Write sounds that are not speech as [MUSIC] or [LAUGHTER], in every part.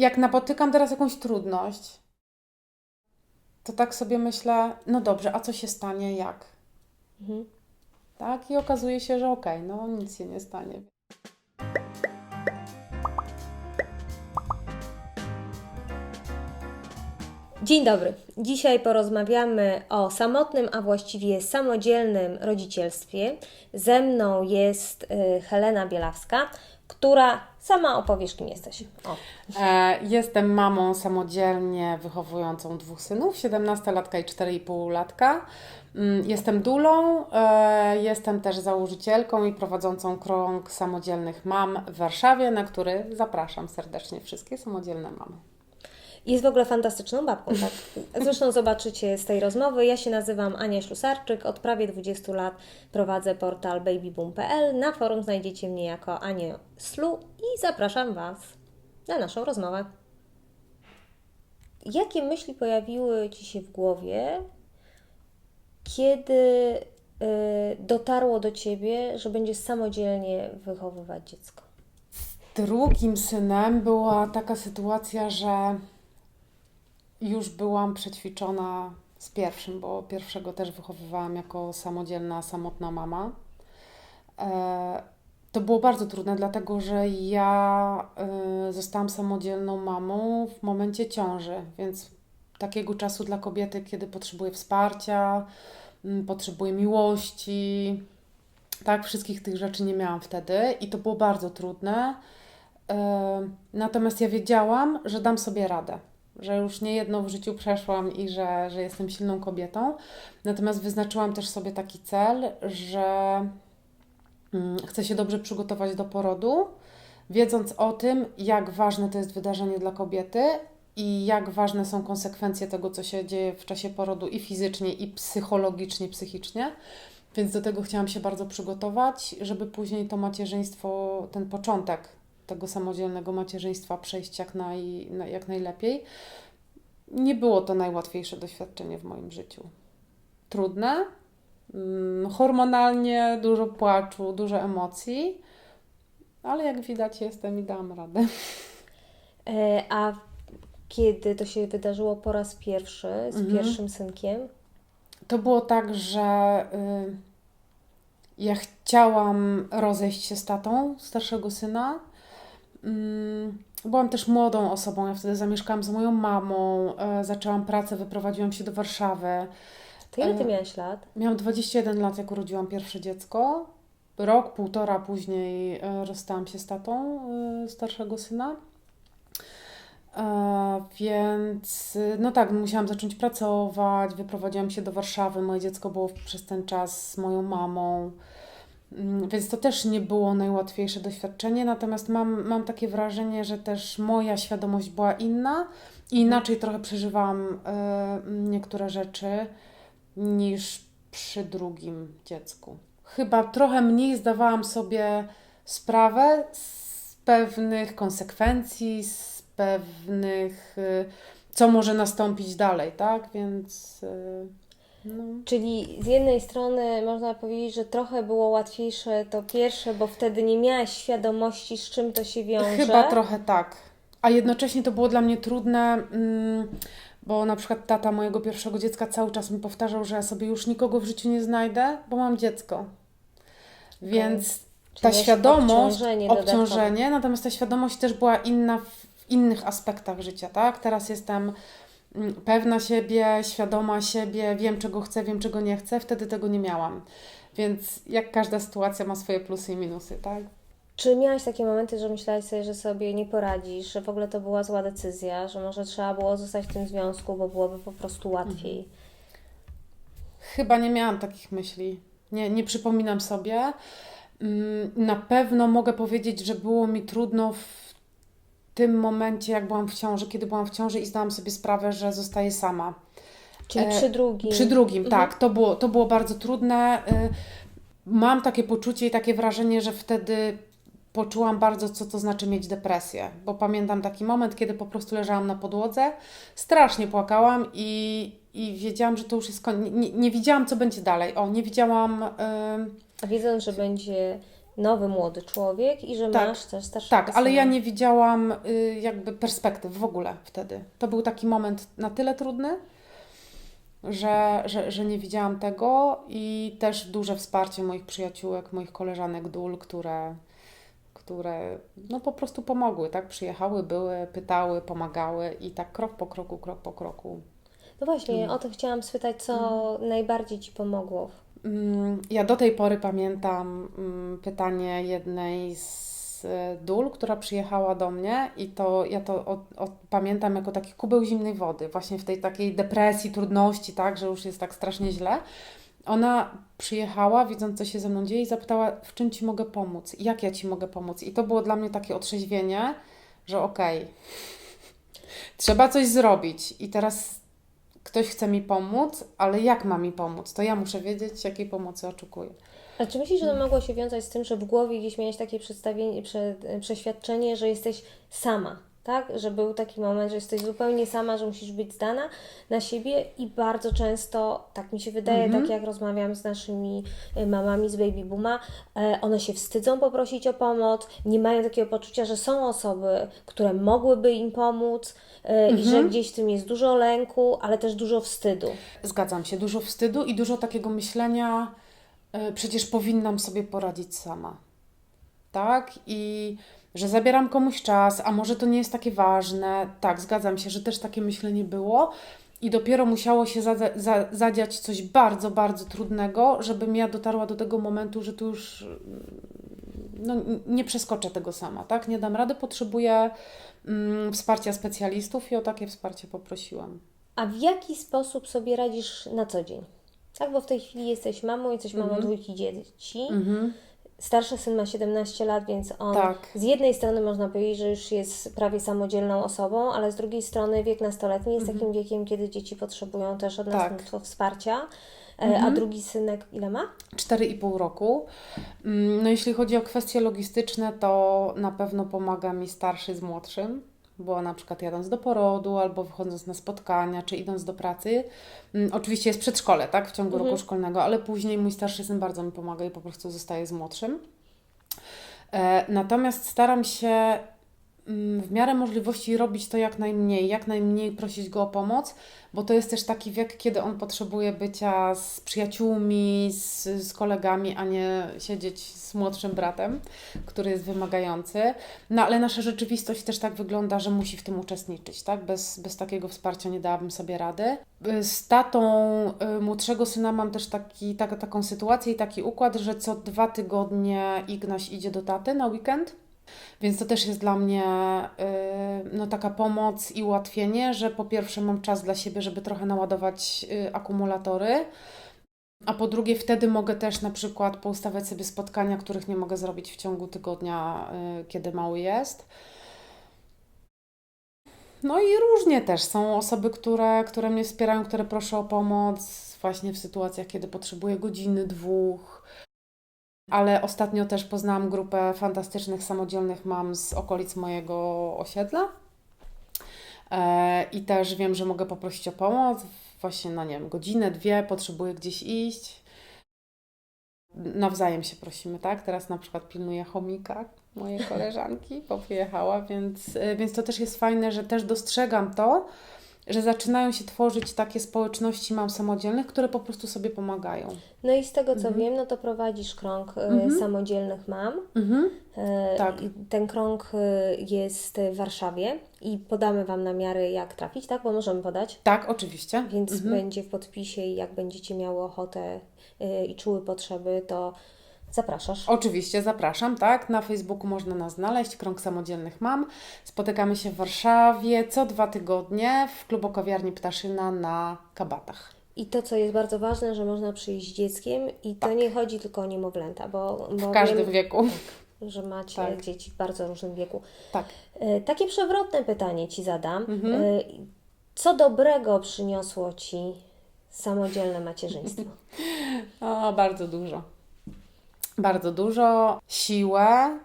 jak napotykam teraz jakąś trudność, to tak sobie myślę, no dobrze, a co się stanie, jak? Mhm. Tak? I okazuje się, że okej, no nic się nie stanie. Dzień dobry. Dzisiaj porozmawiamy o samotnym, a właściwie samodzielnym rodzicielstwie. Ze mną jest y, Helena Bielawska, która sama opowiesz, kim jesteś. O. E, jestem mamą samodzielnie wychowującą dwóch synów, 17-latka i 4,5-latka. Mm, Jestem dulą, e, jestem też założycielką i prowadzącą krąg samodzielnych mam w Warszawie, na który zapraszam serdecznie wszystkie samodzielne mamy. Jest w ogóle fantastyczną babką, tak? Zresztą zobaczycie z tej rozmowy. Ja się nazywam Ania Ślusarczyk. Od prawie 20 lat prowadzę portal babyboom.pl. Na forum znajdziecie mnie jako Anię Slu i zapraszam Was na naszą rozmowę. Jakie myśli pojawiły Ci się w głowie, kiedy y, dotarło do Ciebie, że będziesz samodzielnie wychowywać dziecko? Drugim synem była taka sytuacja, że już byłam przećwiczona z pierwszym, bo pierwszego też wychowywałam jako samodzielna, samotna mama. E, To było bardzo trudne, dlatego że ja e, zostałam samodzielną mamą w momencie ciąży, więc takiego czasu dla kobiety, kiedy potrzebuje wsparcia, potrzebuje miłości, tak, wszystkich tych rzeczy nie miałam wtedy i to było bardzo trudne. E, Natomiast ja wiedziałam, że dam sobie radę, że już nie jedno w życiu przeszłam i że, że jestem silną kobietą. Natomiast wyznaczyłam też sobie taki cel, że mm, chcę się dobrze przygotować do porodu, wiedząc o tym, jak ważne to jest wydarzenie dla kobiety i jak ważne są konsekwencje tego, co się dzieje w czasie porodu i fizycznie, i psychologicznie, psychicznie. Więc do tego chciałam się bardzo przygotować, żeby później to macierzyństwo, ten początek tego samodzielnego macierzyństwa przejść jak, naj, na- jak najlepiej. Nie było to najłatwiejsze doświadczenie w moim życiu. Trudne, mm, hormonalnie, dużo płaczu, dużo emocji, ale jak widać, jestem i dam radę. E, a kiedy to się wydarzyło po raz pierwszy z Mhm. pierwszym synkiem? To było tak, że y, ja chciałam rozejść się z tatą starszego syna. Mm, Byłam też młodą osobą. Ja wtedy zamieszkałam z moją mamą, e, zaczęłam pracę, wyprowadziłam się do Warszawy. To ile ty E, miałaś lat? Miałam 21 lat, jak urodziłam pierwsze dziecko. Rok, półtora później e, rozstałam się z tatą starszego syna. Więc, no tak, musiałam zacząć pracować, wyprowadziłam się do Warszawy. Moje dziecko było przez ten czas z moją mamą. Mm, Więc to też nie było najłatwiejsze doświadczenie, natomiast mam, mam takie wrażenie, że też moja świadomość była inna i inaczej trochę przeżywałam e, niektóre rzeczy niż przy drugim dziecku. Chyba trochę mniej zdawałam sobie sprawę z pewnych konsekwencji, z pewnych, y, co może nastąpić dalej, tak? Więc y, no. Czyli z jednej strony można powiedzieć, że trochę było łatwiejsze to pierwsze, bo wtedy nie miałaś świadomości, z czym to się wiąże. Chyba trochę tak. A jednocześnie to było dla mnie trudne, mm, bo na przykład tata mojego pierwszego dziecka cały czas mi powtarzał, że ja sobie już nikogo w życiu nie znajdę, bo mam dziecko. Więc ta świadomość, obciążenie obciążenie, natomiast ta świadomość też była inna w innych aspektach życia, tak? Teraz jestem pewna siebie, świadoma siebie, wiem czego chcę, wiem czego nie chcę, wtedy tego nie miałam. Więc jak każda sytuacja ma swoje plusy i minusy, tak? Czy miałaś takie momenty, że myślałaś sobie, że sobie nie poradzisz, że w ogóle to była zła decyzja, że może trzeba było zostać w tym związku, bo byłoby po prostu łatwiej? Chyba nie miałam takich myśli. Nie, nie przypominam sobie. Mm, Na pewno mogę powiedzieć, że było mi trudno w tym momencie, jak byłam w ciąży, kiedy byłam w ciąży i zdałam sobie sprawę, że zostaję sama. Czyli E, przy drugim. Przy drugim, Mhm. tak. To było, to było bardzo trudne. Y, Mam takie poczucie i takie wrażenie, że wtedy poczułam bardzo, co to znaczy mieć depresję. Bo pamiętam taki moment, kiedy po prostu leżałam na podłodze, strasznie płakałam i, i wiedziałam, że to już jest koniec. Nie, nie widziałam, co będzie dalej. O, nie widziałam. y, A wiedząc, że będzie nowy, młody człowiek i że Tak. masz też starszego Tak, ale ja nie widziałam y, jakby perspektyw w ogóle wtedy. To był taki moment na tyle trudny, że, że, że nie widziałam tego i też duże wsparcie moich przyjaciółek, moich koleżanek dól, które, które no po prostu pomogły, tak? Przyjechały, były, pytały, pomagały i tak krok po kroku, krok po kroku. No właśnie, Mm. o to chciałam spytać, co najbardziej Ci pomogło. Mm, Ja do tej pory pamiętam mm, pytanie jednej z e, dól, która przyjechała do mnie i to ja to od, od, pamiętam jako taki kubeł zimnej wody, właśnie w tej takiej depresji, trudności, tak, że już jest tak strasznie źle. Ona przyjechała, widząc co się ze mną dzieje i zapytała, w czym Ci mogę pomóc, jak ja Ci mogę pomóc. I to było dla mnie takie otrzeźwienie, że okej, [LAUGHS] trzeba coś zrobić i teraz ktoś chce mi pomóc, ale jak ma mi pomóc? To ja muszę wiedzieć, jakiej pomocy oczekuję. A czy myślisz, że to mogło się wiązać z tym, że w głowie gdzieś miałeś takie przedstawienie, prze, przeświadczenie, że jesteś sama, tak? Że był taki moment, że jesteś zupełnie sama, że musisz być zdana na siebie i bardzo często, tak mi się wydaje, Mhm. tak jak rozmawiam z naszymi y, mamami z Baby Booma, e, one się wstydzą poprosić o pomoc, nie mają takiego poczucia, że są osoby, które mogłyby im pomóc e, i że Mhm. gdzieś w tym jest dużo lęku, ale też dużo wstydu. Zgadzam się, dużo wstydu i dużo takiego myślenia, y, przecież powinnam sobie poradzić sama. Tak? I że zabieram komuś czas, a może to nie jest takie ważne. Tak, zgadzam się, że też takie myślenie było. I dopiero musiało się zadza- za, zadziać coś bardzo, bardzo trudnego, żebym ja dotarła do tego momentu, że tu już mm, no, nie przeskoczę tego sama, tak? Nie dam rady, potrzebuję mm, wsparcia specjalistów i o takie wsparcie poprosiłam. A w jaki sposób sobie radzisz na co dzień? Tak, bo w tej chwili jesteś mamą, jesteś mamą Mhm. dwójki dzieci. Mhm. Starszy syn ma 17 lat, więc on Tak. z jednej strony można powiedzieć, że już jest prawie samodzielną osobą, ale z drugiej strony wiek nastoletni jest takim wiekiem, kiedy dzieci potrzebują też od nas Mhm. Tak. mnóstwo wsparcia. E, Mhm. A drugi synek ile ma? 4,5 roku. Mm, No jeśli chodzi o kwestie logistyczne, to na pewno pomaga mi starszy z młodszym, bo na przykład jadąc do porodu, albo wychodząc na spotkania, czy idąc do pracy. Mm, Oczywiście jest przedszkole, tak, w ciągu Mhm. roku szkolnego, ale później mój starszy syn bardzo mi pomaga i po prostu zostaje z młodszym. E, Natomiast staram się w miarę możliwości robić to jak najmniej, jak najmniej prosić go o pomoc, bo to jest też taki wiek, kiedy on potrzebuje bycia z przyjaciółmi, z, z kolegami, a nie siedzieć z młodszym bratem, który jest wymagający. No ale nasza rzeczywistość też tak wygląda, że musi w tym uczestniczyć, tak? Bez, bez takiego wsparcia nie dałabym sobie rady. Z tatą y, młodszego syna mam też taki, tak, taką sytuację i taki układ, że co dwa tygodnie Ignaś idzie do taty na weekend. Więc to też jest dla mnie y, no, taka pomoc i ułatwienie, że po pierwsze mam czas dla siebie, żeby trochę naładować y, akumulatory, a po drugie wtedy mogę też na przykład poustawiać sobie spotkania, których nie mogę zrobić w ciągu tygodnia, y, kiedy mały jest. No i różnie też są osoby, które, które mnie wspierają, które proszę o pomoc właśnie w sytuacjach, kiedy potrzebuję godziny, dwóch. Ale ostatnio też poznałam grupę fantastycznych, samodzielnych mam z okolic mojego osiedla. E, I też wiem, że mogę poprosić o pomoc. Właśnie na nie wiem, godzinę, dwie, potrzebuję gdzieś iść. Nawzajem się prosimy, tak? Teraz na przykład pilnuję chomika mojej [LAUGHS] koleżanki, bo wyjechała, więc, e, więc to też jest fajne, że też dostrzegam to, że zaczynają się tworzyć takie społeczności mam samodzielnych, które po prostu sobie pomagają. No i z tego co Mhm. wiem, no to prowadzisz krąg e, Mhm. samodzielnych mam. Mhm. E, Tak. Ten krąg e, jest w Warszawie i podamy Wam namiary, jak trafić, tak? Bo możemy podać. Tak, oczywiście. Więc Mhm. będzie w podpisie i jak będziecie miały ochotę i czuły potrzeby, to zapraszasz. Oczywiście, zapraszam, tak. Na Facebooku można nas znaleźć, Krąg Samodzielnych Mam. Spotykamy się w Warszawie co dwa tygodnie w klubokowiarni Ptaszyna na Kabatach. I to, co jest bardzo ważne, że można przyjść z dzieckiem i to Tak. nie chodzi tylko o niemowlęta, bo, bo W każdym wiem, wieku. że macie Tak. dzieci w bardzo różnym wieku. Tak. Y, Takie przewrotne pytanie Ci zadam. Mhm. Y, Co dobrego przyniosło Ci samodzielne macierzyństwo? [LAUGHS] O, bardzo dużo. Bardzo dużo. Siłę.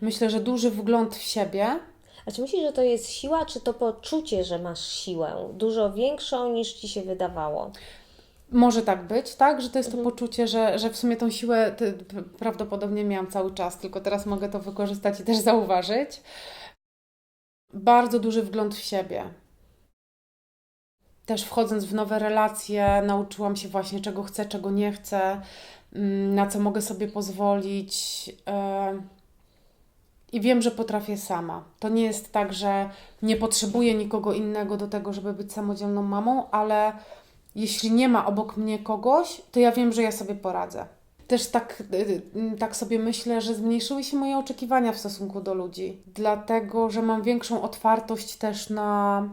Myślę, że duży wgląd w siebie. A czy myślisz, że to jest siła, czy to poczucie, że masz siłę dużo większą niż Ci się wydawało? Może tak być, tak? Że to jest Mhm. to poczucie, że, że w sumie tą siłę prawdopodobnie miałam cały czas, tylko teraz mogę to wykorzystać i też [LAUGHS] zauważyć. Bardzo duży wgląd w siebie. Też wchodząc w nowe relacje, nauczyłam się właśnie, czego chcę, czego nie chcę, na co mogę sobie pozwolić. e, I wiem, że potrafię sama. To nie jest tak, że nie potrzebuję nikogo innego do tego, żeby być samodzielną mamą, ale jeśli nie ma obok mnie kogoś, to ja wiem, że ja sobie poradzę. Też tak, y, tak sobie myślę, że zmniejszyły się moje oczekiwania w stosunku do ludzi, dlatego że mam większą otwartość też na,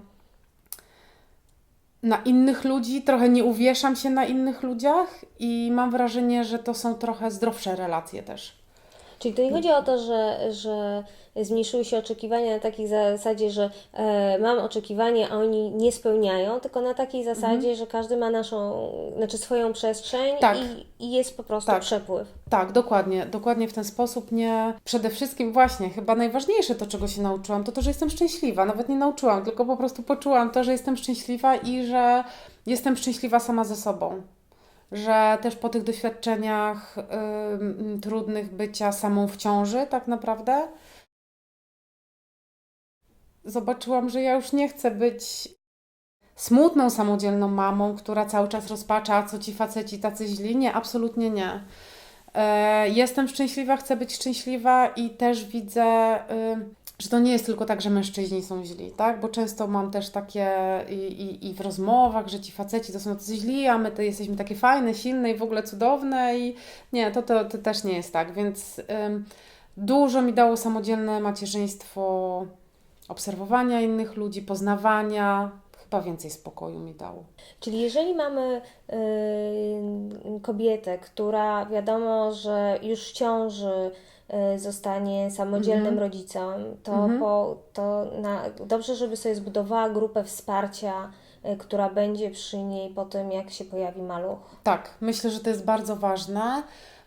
na innych ludzi, trochę nie uwieszam się na innych ludziach i mam wrażenie, że to są trochę zdrowsze relacje też. Czyli to nie chodzi o to, że, że zmniejszyły się oczekiwania na takiej zasadzie, że e, mam oczekiwania, a oni nie spełniają, tylko na takiej zasadzie, że każdy ma naszą, znaczy swoją przestrzeń Tak. i, i jest po prostu Tak. przepływ. Tak, dokładnie, dokładnie w ten sposób nie. Przede wszystkim właśnie, chyba najważniejsze to, czego się nauczyłam, to to, że jestem szczęśliwa. Nawet nie nauczyłam, tylko po prostu poczułam to, że jestem szczęśliwa i że jestem szczęśliwa sama ze sobą. Że też po tych doświadczeniach ym, trudnych bycia samą w ciąży, tak naprawdę, zobaczyłam, że ja już nie chcę być smutną, samodzielną mamą, która cały czas rozpacza, co ci faceci tacy źli. Nie, absolutnie nie. E, Jestem szczęśliwa, chcę być szczęśliwa i też widzę, y, że to nie jest tylko tak, że mężczyźni są źli, tak? Bo często mam też takie i, i, i w rozmowach, że ci faceci to są tacy źli, a my to jesteśmy takie fajne, silne i w ogóle cudowne i nie, to, to, to też nie jest tak, więc ym, dużo mi dało samodzielne macierzyństwo, obserwowania innych ludzi, poznawania, chyba więcej spokoju mi dało. Czyli jeżeli mamy y, kobietę, która wiadomo, że już ciąży zostanie samodzielnym Mhm. rodzicem, to, Mhm. po, to na, dobrze, żeby sobie zbudowała grupę wsparcia, y, która będzie przy niej po tym, jak się pojawi maluch. Tak, myślę, że to jest bardzo ważne,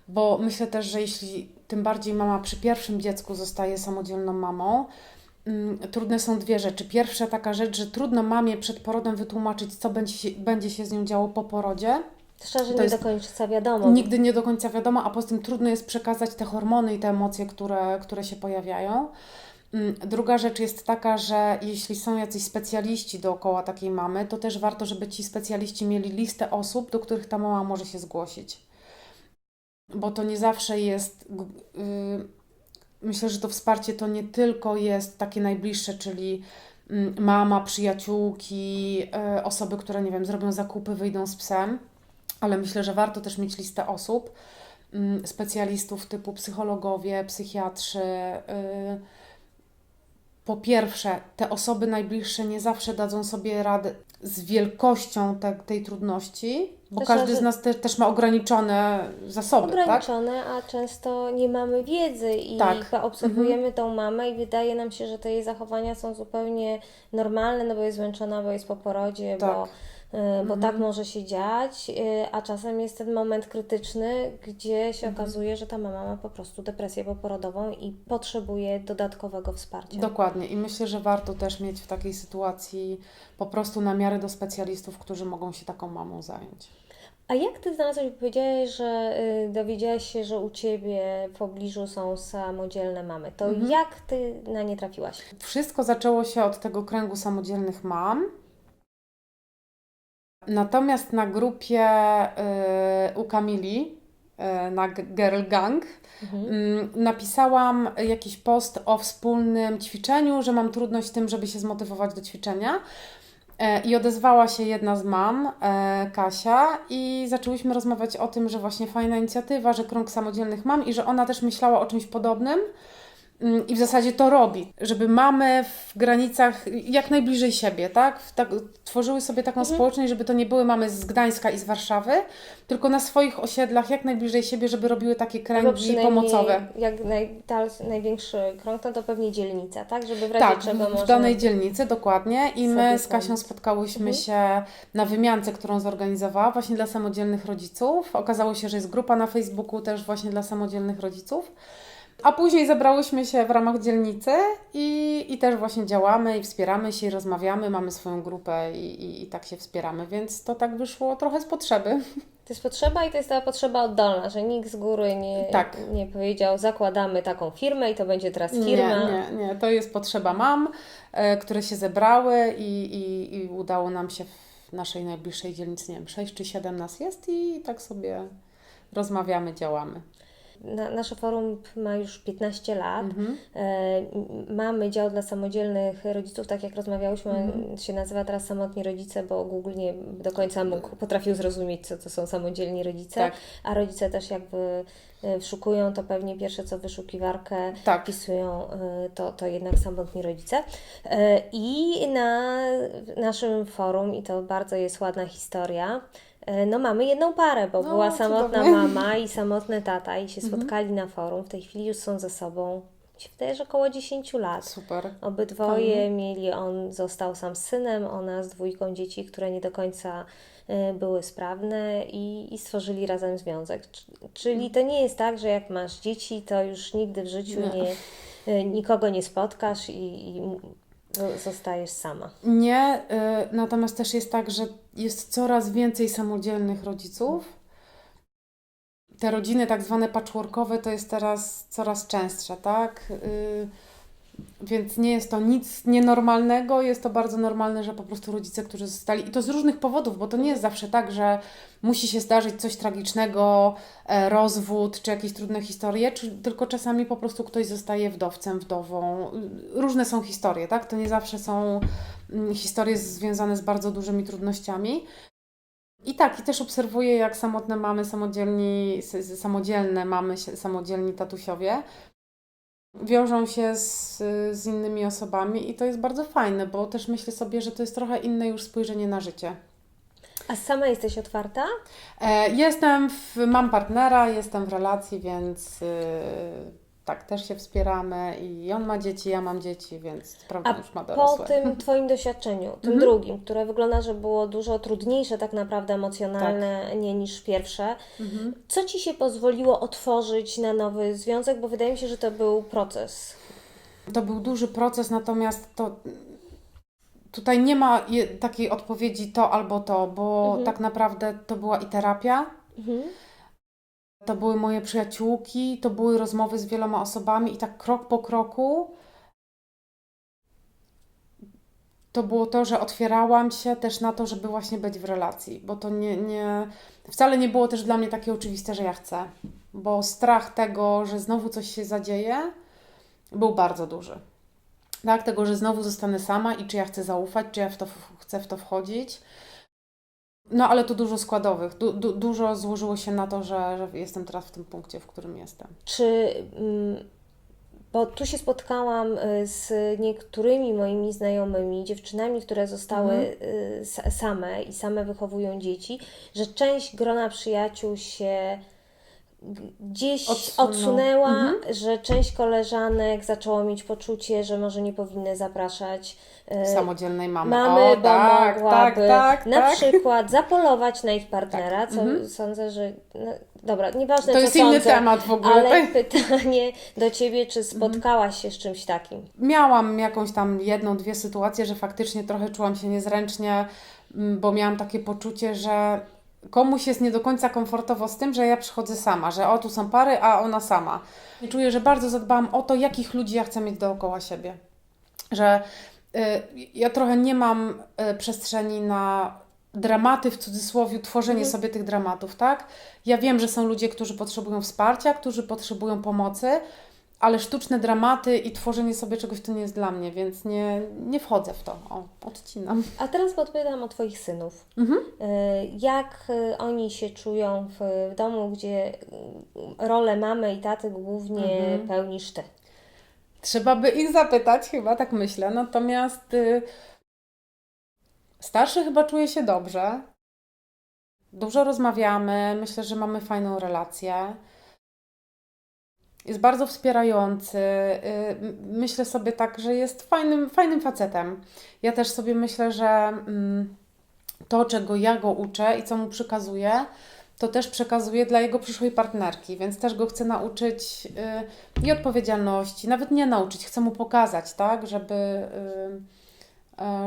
bo myślę też, że jeśli tym bardziej mama przy pierwszym dziecku zostaje samodzielną mamą, mm, trudne są dwie rzeczy. Pierwsza taka rzecz, że trudno mamie przed porodem wytłumaczyć, co będzie się, będzie się z nią działo po porodzie. Szczerze To nie do końca wiadomo. Nigdy nie do końca wiadomo, a poza tym trudno jest przekazać te hormony i te emocje, które, które się pojawiają. Mm, Druga rzecz jest taka, że jeśli są jacyś specjaliści dookoła takiej mamy, to też warto, żeby ci specjaliści mieli listę osób, do których ta mama może się zgłosić. Bo to nie zawsze jest. g- y, myślę, że to wsparcie to nie tylko jest takie najbliższe, czyli mm, mama, przyjaciółki, y, osoby, które, nie wiem, zrobią zakupy, wyjdą z psem, ale myślę, że warto też mieć listę osób, mm, specjalistów typu psychologowie, psychiatrzy. y, Po pierwsze, te osoby najbliższe nie zawsze dadzą sobie radę z wielkością te, tej trudności, bo Też każdy z nas te, też ma ograniczone zasoby, tak? ograniczone, a często nie mamy wiedzy i Tak. Mhm. obserwujemy tą mamę i wydaje nam się, że te jej zachowania są zupełnie normalne, no bo jest zmęczona, bo jest po porodzie, bo, Tak. y, bo tak może się dziać, y, a czasem jest ten moment krytyczny, gdzie się Mhm. okazuje, że ta mama ma po prostu depresję poporodową i potrzebuje dodatkowego wsparcia. Dokładnie. I myślę, że warto też mieć w takiej sytuacji po prostu namiary do specjalistów, którzy mogą się taką mamą zająć. A jak Ty znalazłaś, bo powiedziałaś, że y, dowiedziałaś się, że u Ciebie w pobliżu są samodzielne mamy, to Mhm. jak Ty na nie trafiłaś? Wszystko zaczęło się od tego kręgu samodzielnych mam. Natomiast na grupie y, u Kamili, y, na Girl Gang, Mhm. mm, napisałam jakiś post o wspólnym ćwiczeniu, że mam trudność z tym, żeby się zmotywować do ćwiczenia. E, I odezwała się jedna z mam, e, Kasia, i zaczęłyśmy rozmawiać o tym, że właśnie fajna inicjatywa, że krąg samodzielnych mam i że ona też myślała o czymś podobnym. Mm, I w zasadzie to robi, żeby mamy w granicach jak najbliżej siebie, tak? Tak tworzyły sobie taką Mhm. społeczność, żeby to nie były mamy z Gdańska i z Warszawy, tylko na swoich osiedlach jak najbliżej siebie, żeby robiły takie kręgi pomocowe. Jak najdalszy, największy krąg, no to pewnie dzielnica, tak? Żeby w razie Tak, czego w, w danej dzielnicy, dokładnie. I my z Kasią spotkałyśmy Mhm. się na wymiance, którą zorganizowała właśnie dla samodzielnych rodziców. Okazało się, że jest grupa na Facebooku też właśnie dla samodzielnych rodziców. A później zebrałyśmy się w ramach dzielnicy i, i też właśnie działamy i wspieramy się i rozmawiamy, mamy swoją grupę i, i, i tak się wspieramy, więc to tak wyszło trochę z potrzeby. To jest potrzeba i to jest ta potrzeba oddolna, że nikt z góry nie, Tak. nie powiedział, zakładamy taką firmę i to będzie teraz firma. Nie, nie, nie, to jest potrzeba mam, e, które się zebrały i, i, i udało nam się w naszej najbliższej dzielnicy, nie wiem, 6 czy 7 nas jest i tak sobie rozmawiamy, działamy. Na, nasze forum ma już 15 lat. Mhm. E, mamy dział dla samodzielnych rodziców, tak jak rozmawiałyśmy, Mhm. się nazywa teraz Samotni Rodzice, bo Google nie do końca mógł, potrafił zrozumieć, co to są samodzielni rodzice, Tak. a rodzice też jakby e, wszukują, to pewnie pierwsze co wyszukiwarkę Tak. wpisują, e, to, to jednak samotni rodzice. E, I na naszym forum, i to bardzo jest ładna historia, no mamy jedną parę, bo No, była samotna cudownie. Mhm. mama i samotny tata i się spotkali na forum. W tej chwili już są ze sobą. Się wydaje, że około 10 lat. Super. Obydwoje mieli, on został sam z synem, ona z dwójką dzieci, które nie do końca e, były sprawne i, i stworzyli razem związek. Czy- Czyli to nie jest tak, że jak masz dzieci, to już nigdy w życiu Nie. nie, e, nikogo nie spotkasz i, i m- zostajesz sama. Nie, y, natomiast też jest tak, że jest coraz więcej samodzielnych rodziców. Te rodziny tak zwane patchworkowe to jest teraz coraz częstsze, tak? Y, więc nie jest to nic nienormalnego, jest to bardzo normalne, że po prostu rodzice, którzy zostali, i to z różnych powodów, bo to nie jest zawsze tak, że musi się zdarzyć coś tragicznego, e, rozwód czy jakieś trudne historie, czy tylko czasami po prostu ktoś zostaje wdowcem, wdową. Y, Różne są historie, tak? To nie zawsze są historie związane z bardzo dużymi trudnościami. I tak, i też obserwuję, jak samotne mamy, samodzielni, samodzielne mamy, samodzielni tatusiowie wiążą się z, z innymi osobami i to jest bardzo fajne, bo też myślę sobie, że to jest trochę inne już spojrzenie na życie. A sama jesteś otwarta? E, jestem, w, mam partnera, jestem w relacji, więc y, tak, też się wspieramy i on ma dzieci, ja mam dzieci, więc prawda A już ma po dorosłe. tym Twoim doświadczeniu, tym Mhm. drugim, które wygląda, że było dużo trudniejsze tak naprawdę emocjonalnie nie niż pierwsze, Mhm. co Ci się pozwoliło otworzyć na nowy związek? Bo wydaje mi się, że to był proces. To był duży proces, natomiast to tutaj nie ma takiej odpowiedzi to albo to, bo Mhm. tak naprawdę to była i terapia, Mhm. To były moje przyjaciółki, to były rozmowy z wieloma osobami i tak krok po kroku to było to, że otwierałam się też na to, żeby właśnie być w relacji, bo to nie, nie wcale nie było też dla mnie takie oczywiste, że ja chcę, bo strach tego, że znowu coś się zadzieje, był bardzo duży. Tak, tego, że znowu zostanę sama i czy ja chcę zaufać, czy ja w to, chcę w to wchodzić. No, ale to dużo składowych. Du, du, dużo złożyło się na to, że, że jestem teraz w tym punkcie, w którym jestem. Czy, mm, bo tu się spotkałam y, z niektórymi moimi znajomymi, dziewczynami, które zostały Mhm. y, same i same wychowują dzieci, że część grona przyjaciół się gdzieś Odsunął. odsunęła, Mhm. że część koleżanek zaczęło mieć poczucie, że może nie powinny zapraszać y, Samodzielnej mamy. mamy, o, bo tak, mogłaby tak, tak, na tak. przykład zapolować na ich partnera, co Mhm. sądzę, że no, dobra, nieważne To jest inny sądzę, temat w ogóle. ale tak? [LAUGHS] pytanie do Ciebie, czy spotkałaś się z czymś takim? Miałam jakąś tam jedną, dwie sytuacje, że faktycznie trochę czułam się niezręcznie, mm, bo miałam takie poczucie, że komuś jest nie do końca komfortowo z tym, że ja przychodzę sama, że o tu są pary, a ona sama. I czuję, że bardzo zadbałam o to, jakich ludzi ja chcę mieć dookoła siebie. Że y, ja trochę nie mam y, przestrzeni na dramaty w cudzysłowie, tworzenie Mhm. sobie tych dramatów, tak? Ja wiem, że są ludzie, którzy potrzebują wsparcia, którzy potrzebują pomocy, ale sztuczne dramaty i tworzenie sobie czegoś to nie jest dla mnie, więc nie, nie wchodzę w to. O, odcinam. A teraz podpytam o Twoich synów. Mhm. Y, Jak y, oni się czują w, domu, gdzie y, rolę mamy i taty głównie Mhm. pełnisz Ty? Trzeba by ich zapytać, chyba tak myślę. Natomiast y, starszy chyba czuje się dobrze. Dużo rozmawiamy, myślę, że mamy fajną relację. Jest bardzo wspierający. y, Myślę sobie tak, że jest fajnym, fajnym facetem. Ja też sobie myślę, że mm, to, czego ja go uczę i co mu przekazuję, to też przekazuje dla jego przyszłej partnerki, więc też go chcę nauczyć y, i odpowiedzialności, nawet nie nauczyć, chcę mu pokazać, tak, żeby,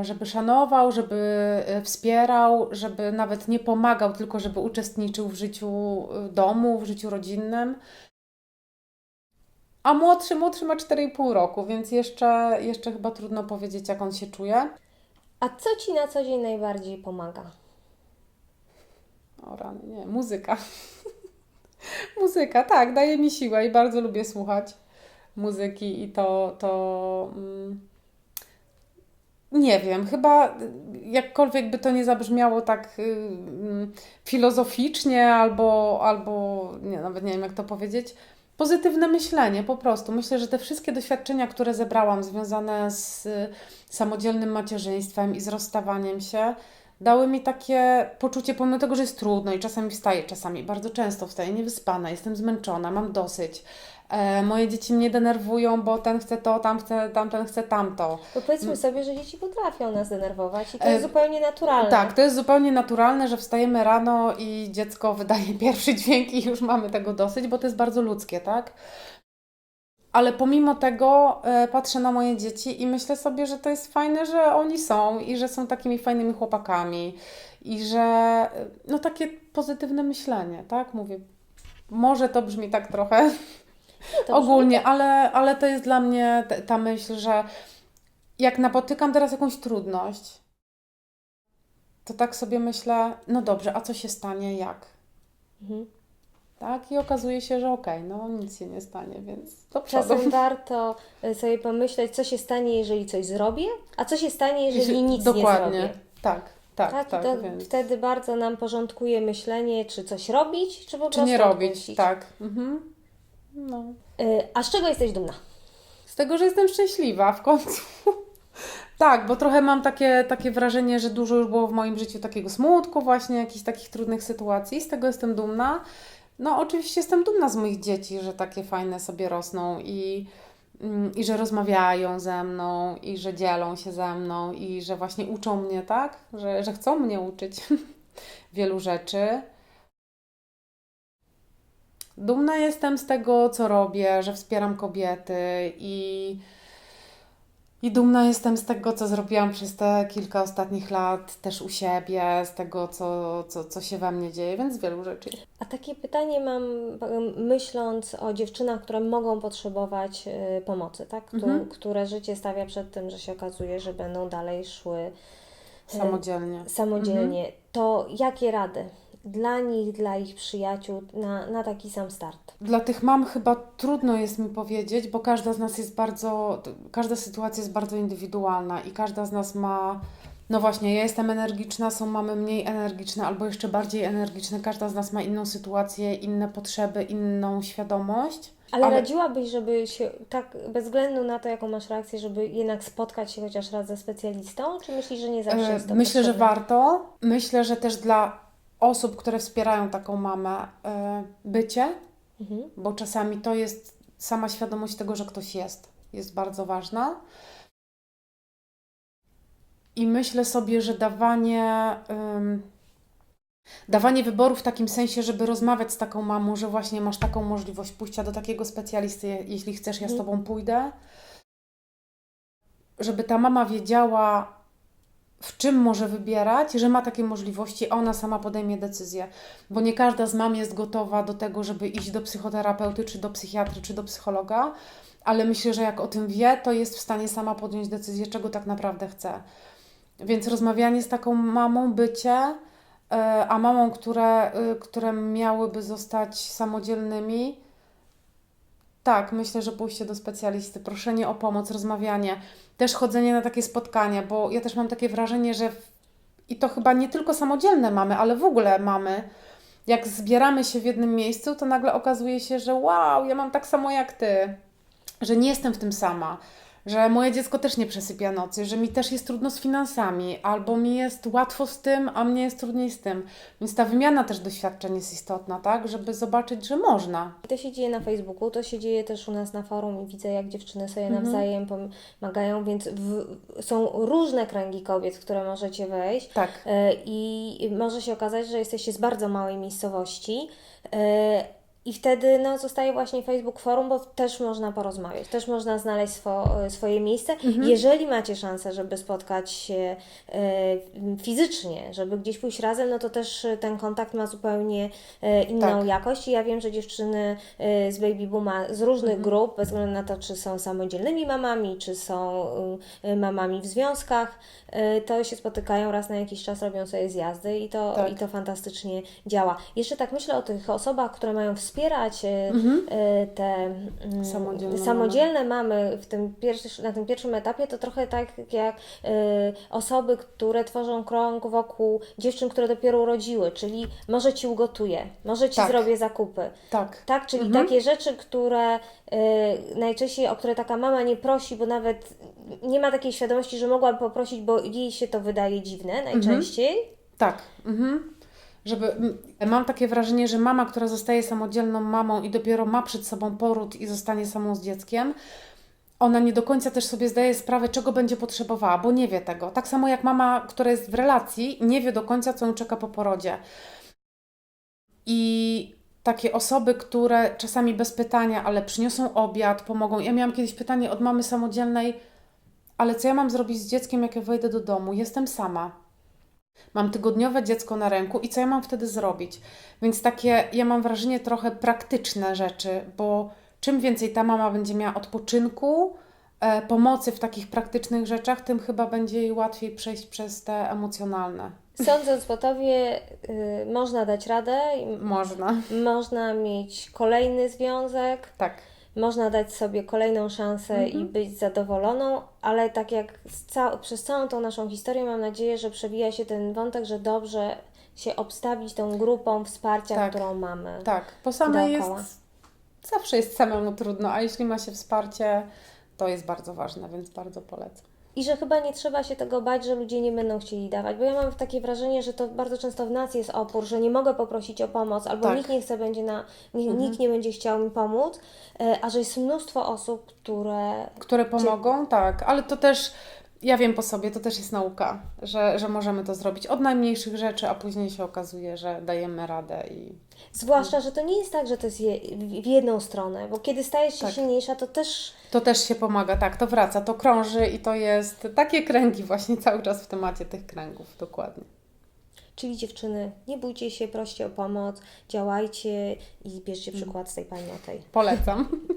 y, żeby szanował, żeby wspierał, żeby nawet nie pomagał, tylko żeby uczestniczył w życiu domu, w życiu rodzinnym. A młodszy, młodszy ma 4,5 roku, więc jeszcze, jeszcze chyba trudno powiedzieć, jak on się czuje. A co Ci na co dzień najbardziej pomaga? O rany, nie, muzyka. [LAUGHS] muzyka, tak, daje mi siłę i bardzo lubię słuchać muzyki i to, to mm, nie wiem, chyba jakkolwiek by to nie zabrzmiało tak y, mm, filozoficznie albo, albo nie, nawet nie wiem jak to powiedzieć, pozytywne myślenie po prostu. Myślę, że te wszystkie doświadczenia, które zebrałam związane z y, samodzielnym macierzyństwem i z rozstawaniem się, dały mi takie poczucie, pomimo tego, że jest trudno i czasami wstaję, czasami bardzo często wstaję niewyspana, jestem zmęczona, mam dosyć. E, moje dzieci mnie denerwują, bo ten chce to, tam chce, tamten chce tamto. Bo powiedzmy sobie, że dzieci potrafią nas denerwować i to Mm. E, jest zupełnie naturalne. Tak, to jest zupełnie naturalne, że wstajemy rano i dziecko wydaje [LAUGHS] pierwszy dźwięk i już mamy tego dosyć, bo to jest bardzo ludzkie, tak? Ale pomimo tego e, patrzę na moje dzieci i myślę sobie, że to jest fajne, że oni są i że są takimi fajnymi chłopakami i że e, no takie pozytywne myślenie, tak? Mówię, może to brzmi tak trochę [LAUGHS] To ogólnie, ale, ale to jest dla mnie ta myśl, że jak napotykam teraz jakąś trudność, to tak sobie myślę, no dobrze, a co się stanie, jak? Mhm. Tak? I okazuje się, że okej, no nic się nie stanie, więc do przodu. Czasem [LAUGHS] warto y, sobie pomyśleć, co się stanie, jeżeli coś zrobię, a co się stanie, jeżeli nic Dokładnie. nie zrobię. Tak, tak, Tak, tak, to więc... wtedy bardzo nam porządkuje myślenie, czy coś robić, czy po Czy prostu nie robić, tak. Mhm. No. Y, A z czego jesteś dumna? Z tego, że jestem szczęśliwa w końcu. [LAUGHS] Tak, bo trochę mam takie, takie wrażenie, że dużo już było w moim życiu takiego smutku, właśnie jakichś takich trudnych sytuacji. Z tego jestem dumna. No, oczywiście jestem dumna z moich dzieci, że takie fajne sobie rosną i, mm, i że rozmawiają ze mną, i że dzielą się ze mną, i że właśnie uczą mnie, tak? Że, że chcą mnie uczyć [LAUGHS] wielu rzeczy. Dumna jestem z tego, co robię, że wspieram kobiety i, i dumna jestem z tego, co zrobiłam przez te kilka ostatnich lat też u siebie, z tego, co, co, co się we mnie dzieje, więc wielu rzeczy. A takie pytanie mam, myśląc o dziewczynach, które mogą potrzebować y, pomocy, tak? Któ- Mhm. które życie stawia przed tym, że się okazuje, że będą dalej szły y, Samodzielnie. samodzielnie. To jakie rady dla nich, dla ich przyjaciół na, na taki sam start? Dla tych mam chyba trudno jest mi powiedzieć, bo każda z nas jest bardzo, każda sytuacja jest bardzo indywidualna i każda z nas ma, no właśnie, ja jestem energiczna, są mamy mniej energiczne albo jeszcze bardziej energiczne, każda z nas ma inną sytuację, inne potrzeby, inną świadomość. Ale, Ale- radziłabyś, żeby się tak, bez względu na to, jaką masz reakcję, żeby jednak spotkać się chociaż raz ze specjalistą? Czy myślisz, że nie zawsze E, jest to Myślę, że potrzebne? warto. Myślę, że też dla osób, które wspierają taką mamę, e, bycie, Mhm. bo czasami to jest sama świadomość tego, że ktoś jest, jest bardzo ważna. I myślę sobie, że dawanie, ym, dawanie wyboru w takim sensie, żeby rozmawiać z taką mamą, że właśnie masz taką możliwość pójścia do takiego specjalisty, jeśli chcesz, ja z Mhm. tobą pójdę. Żeby ta mama wiedziała, w czym może wybierać, że ma takie możliwości, a ona sama podejmie decyzję. Bo nie każda z mam jest gotowa do tego, żeby iść do psychoterapeuty, czy do psychiatry, czy do psychologa, ale myślę, że jak o tym wie, to jest w stanie sama podjąć decyzję, czego tak naprawdę chce. Więc rozmawianie z taką mamą, bycie, e, a mamą, które, e, które miałyby zostać samodzielnymi, tak, myślę, że pójście do specjalisty, proszenie o pomoc, rozmawianie, też chodzenie na takie spotkania, bo ja też mam takie wrażenie, że i to chyba nie tylko samodzielne mamy, ale w ogóle mamy, jak zbieramy się w jednym miejscu, to nagle okazuje się, że wow, ja mam tak samo jak ty, że nie jestem w tym sama, że moje dziecko też nie przesypia nocy, że mi też jest trudno z finansami, albo mi jest łatwo z tym, a mnie jest trudniej z tym. Więc ta wymiana też doświadczeń jest istotna, tak? Żeby zobaczyć, że można. To się dzieje na Facebooku, to się dzieje też u nas na forum i widzę, jak dziewczyny sobie nawzajem pomagają, więc w, są różne kręgi kobiet, w które możecie wejść. Tak. E, I może się okazać, że jesteście z bardzo małej miejscowości. E, I wtedy no, zostaje właśnie Facebook Forum, bo też można porozmawiać, też można znaleźć swo, swoje miejsce. Mhm. Jeżeli macie szansę, żeby spotkać się e, fizycznie, żeby gdzieś pójść razem, no to też e, ten kontakt ma zupełnie e, inną Tak. jakość. I ja wiem, że dziewczyny e, z Baby Booma z różnych Mhm. grup, bez względu na to, czy są samodzielnymi mamami, czy są e, mamami w związkach, e, to się spotykają raz na jakiś czas, robią sobie zjazdy i to, Tak. i to fantastycznie działa. Jeszcze tak myślę o tych osobach, które mają wspierać e, e, te mm, Mhm. Samodzielne samodzielne mamy w tym pierwszy, na tym pierwszym etapie, to trochę tak jak e, osoby, które tworzą krąg wokół dziewczyn, które dopiero urodziły, czyli może Ci ugotuję, może Ci Tak. zrobię zakupy. Tak. Tak, czyli Mhm. takie rzeczy, które y, najczęściej, o które taka mama nie prosi, bo nawet nie ma takiej świadomości, że mogłaby poprosić, bo jej się to wydaje dziwne najczęściej. Tak. Mhm. Żeby, mam takie wrażenie, że mama, która zostaje samodzielną mamą i dopiero ma przed sobą poród i zostanie samą z dzieckiem, ona nie do końca też sobie zdaje sprawę, czego będzie potrzebowała, bo nie wie tego. Tak samo jak mama, która jest w relacji, nie wie do końca, co ją czeka po porodzie. I takie osoby, które czasami bez pytania, ale przyniosą obiad, pomogą. Ja miałam kiedyś pytanie od mamy samodzielnej, ale co ja mam zrobić z dzieckiem, jak ja wejdę do domu? Jestem sama. Mam tygodniowe dziecko na ręku i co ja mam wtedy zrobić? Więc takie, ja mam wrażenie, trochę praktyczne rzeczy, bo czym więcej ta mama będzie miała odpoczynku, e, pomocy w takich praktycznych rzeczach, tym chyba będzie jej łatwiej przejść przez te emocjonalne. Sądząc po Tobie, y, można dać radę, Można. można mieć kolejny związek, Tak. Można dać sobie kolejną szansę i być zadowoloną, ale tak jak ca- przez całą tą naszą historię mam nadzieję, że przewija się ten wątek, że dobrze się obstawić tą grupą wsparcia, Tak. którą mamy. Tak, po samej jest. Zawsze jest samemu trudno, a jeśli ma się wsparcie, to jest bardzo ważne, więc bardzo polecam. I że chyba nie trzeba się tego bać, że ludzie nie będą chcieli dawać, bo ja mam takie wrażenie, że to bardzo często w nas jest opór, że nie mogę poprosić o pomoc, albo Tak. nikt nie chce będzie na, nie, nikt nie będzie chciał mi pomóc, e, a że jest mnóstwo osób, które Które pomogą, tak, ale to też, ja wiem po sobie, to też jest nauka, że, że możemy to zrobić od najmniejszych rzeczy, a później się okazuje, że dajemy radę i Zwłaszcza, że to nie jest tak, że to jest je, w jedną stronę, bo kiedy stajesz się Tak. silniejsza, to też to też się pomaga, tak, to wraca, to krąży i to jest takie kręgi właśnie cały czas w temacie tych kręgów, dokładnie. Czyli dziewczyny, nie bójcie się, proście o pomoc, działajcie i bierzcie przykład z tej pani o tej. Polecam. [LAUGHS]